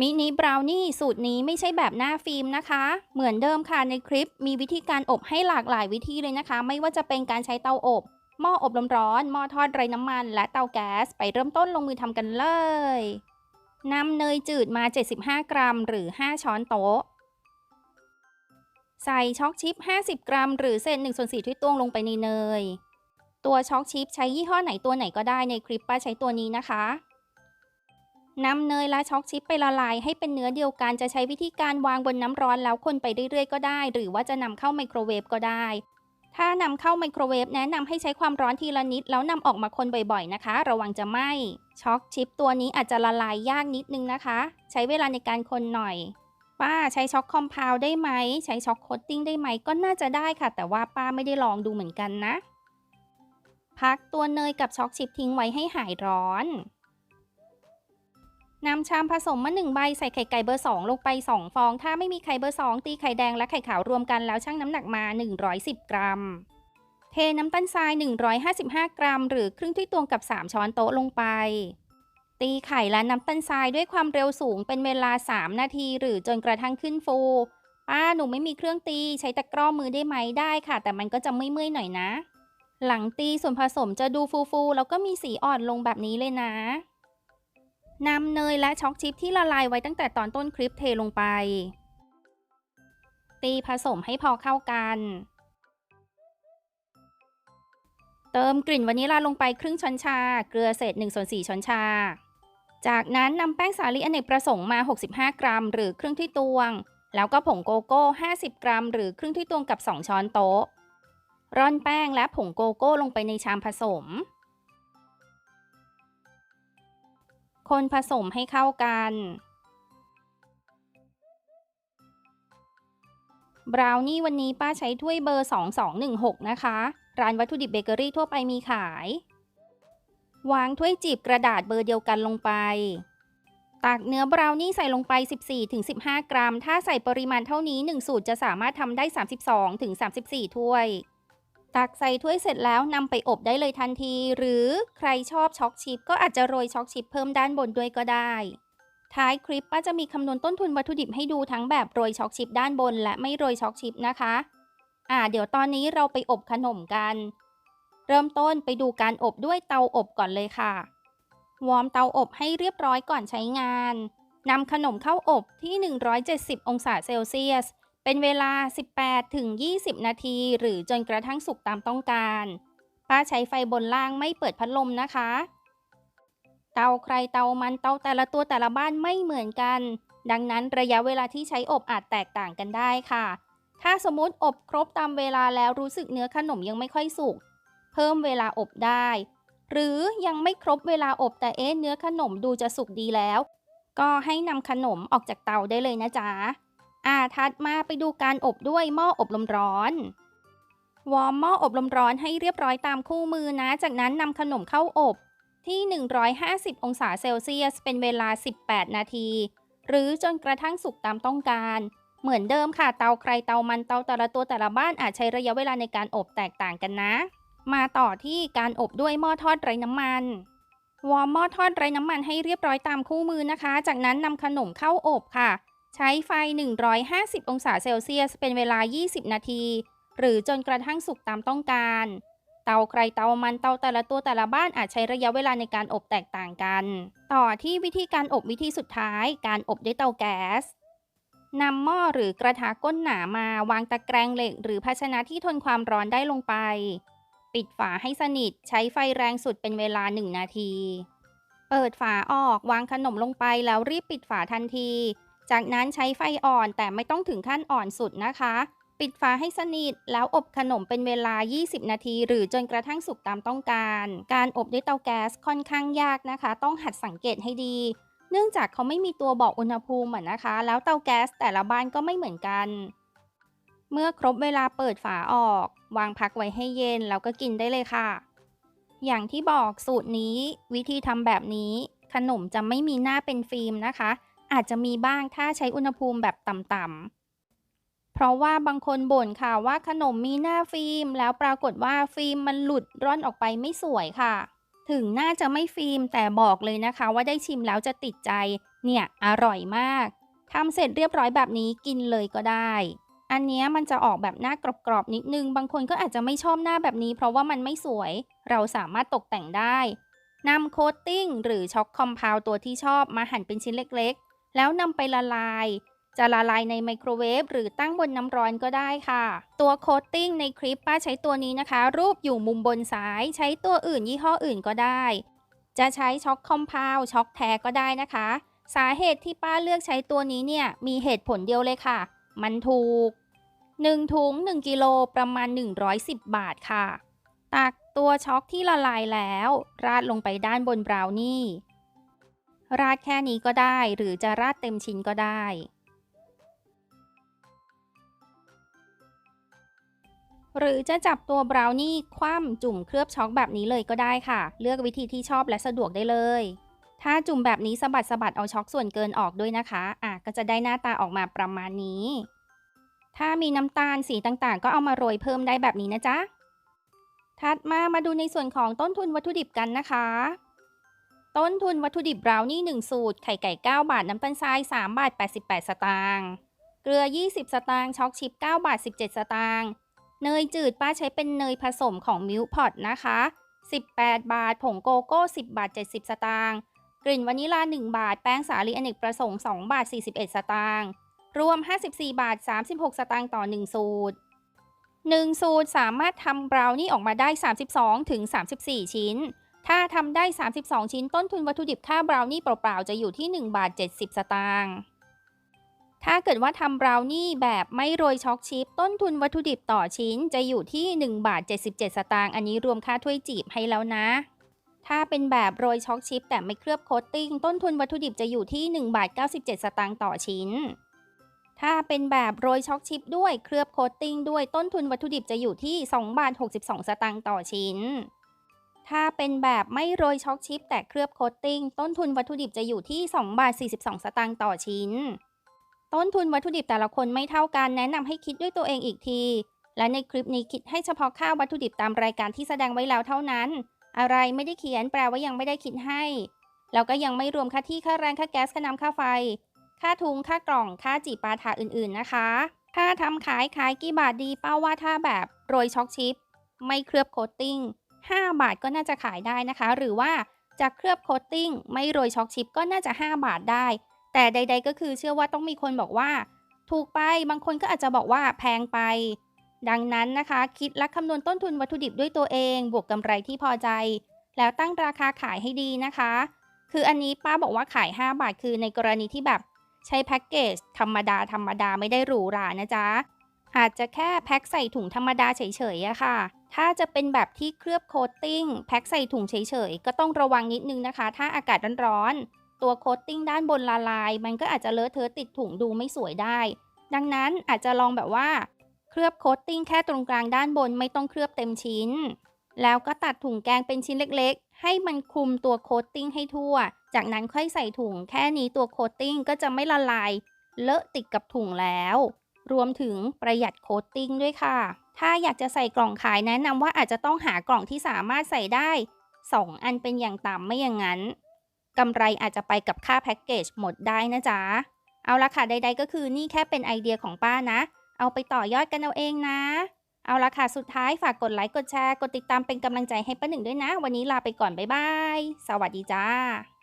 มินิบราวนี่สูตรนี้ไม่ใช่แบบหน้าฟิล์มนะคะ เหมือนเดิมค่ะในคลิปมีวิธีการอบให้หลากหลายวิธีเลยนะคะ ไม่ว่าจะเป็นการใช้เตาอบ หม้ออบลมร้อน หม้อทอดไร้น้ำมัน และเตาแก๊ส ไปเริ่มต้นลงมือทำกันเลยนำเนยจืดมา 75 กรัม หรือ 5 ช้อนโต๊ะ ใส่ช็อกชิป50 กรัม หรือเศษ1ส่วน4ที่ตวงลงไปในเนย ตัวช็อกชิปใช้ยี่ห้อไหนตัวไหนก็ได้ในคลิปป้าใช้ตัวนี้นะคะ นำเนยและช็อกชิปไปละลายให้เป็นเนื้อเดียวกันจะใช้วิธีการวางบนน้ำร้อนแล้วคนไปเรื่อยๆก็ได้ หรือว่าจะนำเข้าไมโครเวฟก็ได้ ถ้านำเข้าไมโครเวฟแนะนำให้ใช้ความร้อนทีละนิด แล้วนำออกมาคนบ่อยๆนะคะ ระวังจะไหม้ช็อกชิปตัวนี้อาจจะละลายยากนิดนึงนะคะ ใช้เวลาในการคนหน่อย ป้าใช้ช็อกคอมเพลได้ไหมใช้ช็อกโคตติ้งได้ไหมก็น่าจะได้ค่ะ แต่ว่าป้าไม่ได้ลองดูเหมือนกันนะ พักตัวเนยกับช็อกชิปทิ้งไว้ให้หายร้อน นำชามผสมมา 1 ใบใส่ไข่ไก่เบอร์ 2 ลงไป 2 ฟอง ถ้าไม่มีไข่เบอร์ 2 ตีไข่แดงและไข่ขาวรวมกันแล้วชั่งน้ำหนักมา 110 กรัม เทน้ำตาลทราย 155 กรัม หรือครึ่งถ้วยตวงกับ 3 ช้อนโต๊ะลงไป ตีไข่และน้ำตาลทรายด้วยความเร็วสูงเป็นเวลา 3 นาที หรือจนกระทั่งขึ้นฟูป้าหนูไม่มีเครื่องตีใช้ตะกร้อมือได้ไหมได้ค่ะ แต่มันก็จะไม่เมื่อยหน่อยนะ หลังตีส่วนผสมจะดูฟูๆแล้วก็มีสีอ่อนลงแบบนี้เลยนะ นำเนยและช็อกชิปที่ละลายไว้ตั้งแต่ตอนต้นคลิปเทลงไป ตีผสมให้พอเข้ากัน เติมกลิ่นวานิลลาลงไปครึ่งช้อนชา เกลือเศษ1ส่วน4ช้อนชา จากนั้นนำแป้งสาลีอเนกประสงค์มา 65 กรัม หรือครึ่งที่ตวง แล้วก็ผงโกโก้ 50 กรัม หรือครึ่งที่ตวงกับ 2 ช้อนโต๊ะ ร่อนแป้งและผงโกโก้ลงไปในชามผสม คนผสมให้เข้ากัน บราวนี่วันนี้ป้าใช้ถ้วยเบอร์ 2216 นะคะ ร้านวัตถุดิบเบเกอรี่ทั่วไปมีขายวางถ้วยจีบกระดาษเบอร์เดียวกันลงไป ตักเนื้อบราวนี่ใส่ลงไป 14-15 กรัม ถ้าใส่ปริมาณเท่านี้ 1 สูตรจะสามารถทำได้ 32-34 ถ้วย ตักใส่ถ้วยเสร็จแล้วนำไปอบได้เลยทันที หรือใครชอบช็อกชิพก็อาจจะโรยช็อกชิพเพิ่มด้านบนด้วยก็ได้ ท้ายคลิปป้าจะมีคำนวณต้นทุนวัตถุดิบให้ดูทั้งแบบโรยช็อกชิพด้านบน และไม่โรยช็อกชิพนะคะ อ่า เดี๋ยวตอนนี้เราไปอบขนมกัน เริ่มต้นไปดูการอบด้วยเตาอบก่อนเลยค่ะ วอร์มเตาอบให้เรียบร้อยก่อนใช้งานนำขนมเข้าอบที่ 170 องศาเซลเซียส เป็นเวลา 18 ถึง 20 นาที หรือจนกระทั่งสุกตามต้องการ ป้าใช้ไฟบนล่างไม่เปิดพัดลมนะคะ เตาใครเตามันเตาแต่ละตัวแต่ละบ้านไม่เหมือนกัน ดังนั้นระยะเวลาที่ใช้อบอาจแตกต่างกันได้ค่ะ ถ้าสมมติอบครบตามเวลาแล้วรู้สึกเนื้อขนมยังไม่ค่อยสุก เพิ่มเวลาอบได้ หรือยังไม่ครบเวลาอบแต่เอ๊ะเนื้อขนมดูจะสุกดีแล้ว ก็ให้นำขนมออกจากเตาได้เลยนะจ๊ะ อ่าถัดมาไปดูการอบด้วยหม้ออบลมร้อน วอร์มหม้ออบลมร้อนให้เรียบร้อยตามคู่มือนะ จากนั้นนำขนมเข้าอบที่ 150 องศาเซลเซียส เป็นเวลา 18 นาที หรือจนกระทั่งสุกตามต้องการ เหมือนเดิมค่ะ เตาใครเตามันเตาแต่ละตัวแต่ละบ้านอาจใช้ระยะเวลาในการอบแตกต่างกันนะ มาต่อที่การอบด้วยหม้อทอดไร้น้ำมัน วอร์มหม้อทอดไร้น้ำมันให้เรียบร้อยตามคู่มือนะคะ จากนั้นนำขนมเข้าอบค่ะ ใช้ไฟ 150 องศาเซลเซียส เป็นเวลา 20 นาที หรือจนกระทั่งสุกตามต้องการ เตาใครเตามันเตาแต่ละตัวแต่ละบ้านอาจใช้ระยะเวลาในการอบแตกต่างกัน ต่อที่วิธีการอบวิธีสุดท้าย การอบด้วยเตาแก๊สนำหม้อหรือกระทะก้นหนามาวางตะแกรงเหล็ก หรือภาชนะที่ทนความร้อนได้ลงไป ปิดฝาให้สนิทใช้ไฟแรงสุดเป็นเวลา 1 นาที เปิดฝาออกวางขนมลงไปแล้วรีบปิดฝาทันที จากนั้นใช้ไฟอ่อนแต่ไม่ต้องถึงขั้นอ่อนสุดนะคะ ปิดฝาให้สนิทแล้วอบขนมเป็นเวลา 20 นาที หรือจนกระทั่งสุกตามต้องการ การอบด้วยเตาแก๊สค่อนข้างยากนะคะ ต้องหัดสังเกตให้ดี เนื่องจากเขาไม่มีตัวบอกอุณหภูมินะคะ แล้วเตาแก๊สแต่ละบ้านก็ไม่เหมือนกัน เมื่อครบเวลาเปิดฝาออก วางพักไว้ให้เย็นแล้วก็กินได้เลยค่ะ อย่างที่บอกสูตรนี้ วิธีทำแบบนี้ ขนมจะไม่มีหน้าเป็นฟิล์มนะคะ อาจจะมีบ้างถ้าใช้อุณหภูมิแบบต่ำๆ เพราะว่าบางคนบ่นค่ะว่าขนมมีหน้าฟิล์ม แล้วปรากฏว่าฟิล์มมันหลุดร่อนออกไปไม่สวยค่ะ ถึงน่าจะไม่ฟิล์มแต่บอกเลยนะคะ ว่าได้ชิมแล้วจะติดใจ เนี่ยอร่อยมากทำเสร็จเรียบร้อยแบบนี้กินเลยก็ได้ อันนี้มันจะออกแบบหน้ากรอบๆนิดนึง บางคนก็อาจจะไม่ชอบหน้าแบบนี้ เพราะว่ามันไม่สวย เราสามารถตกแต่งได้นำโคตติ้งหรือช็อกคอมเพลตัวที่ชอบมาหั่นเป็นชิ้นเล็ก แล้วนำไปละลาย จะละลายในไมโครเวฟหรือตั้งบนน้ำร้อนก็ได้ค่ะ ตัวโคตติ้งในคลิปป้าใช้ตัวนี้นะคะ รูปอยู่มุมบนซ้าย ใช้ตัวอื่นยี่ห้ออื่นก็ได้ จะใช้ช็อกคอมเพลช็อกแท้ก็ได้นะคะ สาเหตุที่ป้าเลือกใช้ตัวนี้เนี่ยมีเหตุผลเดียวเลยค่ะ มันถูก1ถุง1กิโลประมาณ 110 บาทค่ะ ตักตัวช็อกที่ละลายแล้ว ราดลงไปด้านบนบราวนี่ ราดแค่นี้ก็ได้หรือจะราดเต็มชิ้นก็ได้ หรือจะจับตัวบราวนี่คว่ำจุ่มเคลือบช็อกแบบนี้เลยก็ได้ค่ะ เลือกวิธีที่ชอบและสะดวกได้เลย ถ้าจุ่มแบบนี้สะบัดสะบัดเอาช็อกส่วนเกินออกด้วยนะคะอะก็จะได้หน้าตาออกมาประมาณนี้ ถ้ามีน้ำตาลสีต่างๆ ก็เอามาโรยเพิ่มได้แบบนี้นะจ๊ะถัดมามาดูในส่วนของต้นทุนวัตถุดิบกันนะคะ ต้นทุนวัตถุดิบบราวนี่ 1 สูตร ไข่ไก่ 9 บาท น้ำตาลทราย 3 บาท 88 สตางค์ เกลือ 20 สตางค์ ช็อกชิป 9 บาท 17 สตางค์ เนยจืดป้าใช้เป็นเนยผสมของมิลพอตนะคะ 18 บาท ผงโกโก้ 10 บาท 70 สตางค์ กลิ่นวานิลา 1 บาท แป้งสาลีอเนกประสงค์ 2 บาท 41 สตางค์ รวม 54 บาท 36 สตางค์ต่อ 1 สูตร 1 สูตรสามารถทำบราวนี่ออกมาได้ 32ถึง34 ชิ้น ถ้าทำได้ 32 ชิ้นต้นทุนวัตถุดิบค่าบราวนี่เปล่าๆ จะอยู่ที่ 1 บาท 70 สตางค์ถ้าเกิดว่าทำบราวนี่แบบไม่โรยช็อกชิปต้นทุนวัตถุดิบต่อชิ้นจะอยู่ที่ 1 บาท 77 สตางค์อันนี้รวมค่าถ้วยจีบให้แล้วนะ ถ้าเป็นแบบโรยช็อกชิปแต่ไม่เคลือบโคตติ้งต้นทุนวัตถุดิบจะอยู่ที่ 1 บาท 97 สตางค์ต่อชิ้น ถ้าเป็นแบบโรยช็อกชิปด้วยเคลือบโคตติ้งด้วยต้นทุนวัตถุดิบจะอยู่ที่ 2 บาท 62 สตางค์ต่อชิ้น ถ้าเป็นแบบไม่โรยช็อกชิปแต่เคลือบโคตติ้ง ต้นทุนวัตถุดิบจะอยู่ที่ 2 บาท 42 สตางค์ต่อชิ้น ต้นทุนวัตถุดิบแต่ละคนไม่เท่ากันแนะนำให้คิดด้วยตัวเองอีกที และในคลิปนี้คิดให้เฉพาะค่าวัตถุดิบตามรายการที่แสดงไว้แล้วเท่านั้น อะไรไม่ได้เขียนแปลว่ายังไม่ได้คิดให้แล้วก็ยังไม่รวมค่าที่ค่าแรงค่าแก๊สค่าน้ำค่าไฟ ค่าทุงค่ากล่องค่าจีบปาถาอื่นๆนะคะ ถ้าทำขายขายกี่บาทดีเป้าว่าถ้าแบบโรยช็อกชิปไม่เคลือบโคตติ้ง 5 บาทก็น่าจะขายได้นะคะ หรือว่าจะเคลือบโคตติ้งไม่โรยช็อกชิปก็น่าจะ 5 บาทได้ แต่ใด ๆ ก็คือเชื่อว่าต้องมีคนบอกว่า ถูกไปบางคนก็อาจจะบอกว่าแพงไป ดังนั้นนะคะ คิดและคำนวณต้นทุนวัตถุดิบด้วยตัวเอง บวกกำไรที่พอใจ แล้วตั้งราคาขายให้ดีนะคะ คืออันนี้ป้าบอกว่าขาย 5 บาทคือในกรณีที่แบบใช้แพ็กเกจธรรมดาธรรมดาไม่ได้หรูหรานะจ๊ะอาจจะแค่แพ็คใส่ถุงธรรมดาเฉยๆอะค่ะ ถ้าจะเป็นแบบที่เคลือบโคตติ้งแพ็คใส่ถุงเฉยๆ ก็ต้องระวังนิดนึงนะคะ ถ้าอากาศร้อนๆ ตัวโคตติ้งด้านบนละลาย มันก็อาจจะเลอะเทอะติดถุงดูไม่สวยได้ ดังนั้นอาจจะลองแบบว่า เคลือบโคตติ้งแค่ตรงกลางด้านบนไม่ต้องเคลือบเต็มชิ้น แล้วก็ตัดถุงแกงเป็นชิ้นเล็กๆ ให้มันคลุมตัวโคตติ้งให้ทั่ว จากนั้นค่อยใส่ถุงแค่นี้ตัวโคตติ้งก็จะไม่ละลาย เลอะติดกับถุงแล้ว รวมถึงประหยัดโคตติ้งด้วยค่ะ ถ้าอยากจะใส่กล่องขายแนะนำว่าอาจจะต้องหากล่องที่สามารถใส่ได้ 2 อันเป็นอย่างต่ำไม่อย่างนั้นกำไรอาจจะไปกับค่าแพ็กเกจหมดได้นะจ๊ะ เอาละค่ะใด ๆ ก็คือนี่แค่เป็นไอเดียของป้านะ เอาไปต่อยอดกันเอาเองนะ เอาละค่ะสุดท้ายฝากกดไลค์กดแชร์ กดติดตามเป็นกำลังใจให้ป้าหนึ่งด้วยนะ วันนี้ลาไปก่อนบ๊ายบาย สวัสดีจ้า